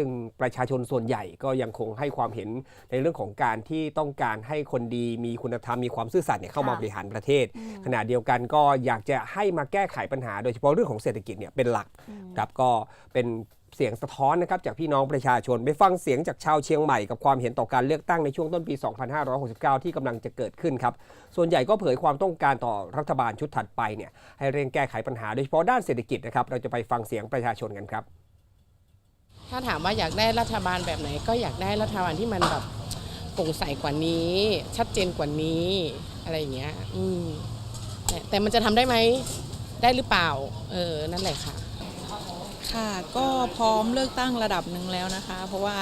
ซึ่งประชาชนส่วนใหญ่ก็ยังคงให้ความเห็นในเรื่องของการที่ต้องการให้คนดีมีคุณธรรมมีความซื่อสัตย์เนี่ยเข้ามาค่ะบริหารประเทศ ขณะเดียวกันก็อยากจะให้มาแก้ไขปัญหาโดยเฉพาะเรื่องของเศรษฐกิจเนี่ยเป็นหลักครับก็เป็นเสียงสะท้อนนะครับจากพี่น้องประชาชนไปฟังเสียงจากชาวเชียงใหม่กับความเห็นต่อการเลือกตั้งในช่วงต้นปี 2569 ที่กำลังจะเกิดขึ้นครับ ส่วนใหญ่ก็เผยความต้องการต่อรัฐบาลชุดถัดไปเนี่ยให้เร่งแก้ไขปัญหาโดยเฉพาะด้านเศรษฐกิจนะครับเราจะไปฟังเสียงประชาชนกันครับ ถ้าถามว่าอยากได้รัฐบาลแบบไหน ก็อยากได้รัฐบาลที่มันแบบโปร่งใสกว่านี้ ชัดเจนกว่านี้อะไรอย่างเงี้ยอืมแต่แต่มันจะทำได้ไหมได้หรือเปล่า เออนั่นแหละค่ะ ค่ะก็พร้อมเลือกตั้งระดับหนึ่งแล้วนะคะ เพราะว่า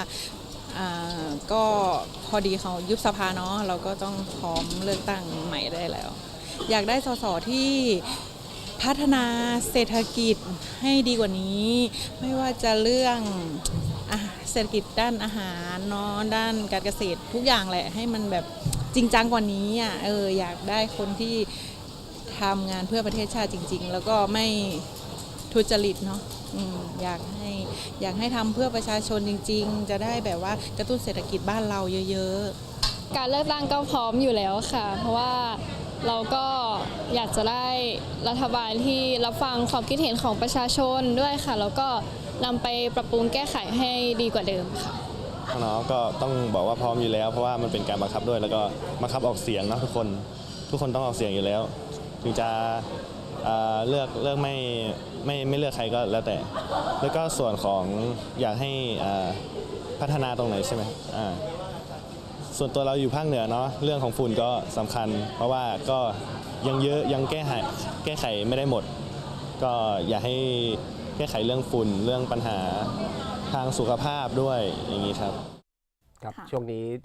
อ่าก็พอดีเขายุบสภาเนาะเราก็ต้องพร้อมเลือกตั้งใหม่ได้แล้ว อยากได้สสที่ พัฒนาเศรษฐกิจให้ดีกว่านี้ ไม่ว่าจะเรื่องอเศรษฐกิจด้านอาหารเนาะด้านการเกษตรทุกอย่างแหละให้มันแบบจริงจังกว่านี้อะเอออยากได้คนที่ทำงานเพื่อประเทศชาติจริง ๆ แล้วก็ไม่ทุจริตเนาะออยากให้อยากให้ทำเพื่อประชาชนจริง ๆ จะได้แบบว่ากระตุ้นเศรษฐกิจบ้านเราเยอะ ๆ การเลือกตั้งก็พร้อมอยู่แล้วค่ะ เพราะว่า เราก็อยากจะได้รัฐบาลที่รับฟังความคิดเห็นของประชาชนด้วยค่ะ แล้วก็นำไปปรับปรุงแก้ไขให้ดีกว่าเดิมค่ะเนาะก็ต้องบอกว่าพร้อมอยู่แล้ว เพราะว่ามันเป็นการบังคับด้วย แล้วก็บังคับออกเสียงนะทุกคน ทุกคนต้องออกเสียงอยู่แล้ว ถึงจะเเลือกเลือกไม่ไม่ไม่เลือกใครก็แล้วแต่ แล้วก็ส่วนของอยากให้พัฒนาตรงไหนใช่ไหมอ่า ส่วนตัวเราอยู่ภาคเหนือเนาะเรื่องของฝุ่นก็สำคัญ เพราะว่าก็ยังเยอะยังแก้ไขแก้ไขไม่ได้หมด ก็อยากให้แก้ไขเรื่องฝุ่นเรื่องปัญหาทางสุขภาพด้วยอย่างนี้ครับ ครับค่ะช่วงนี้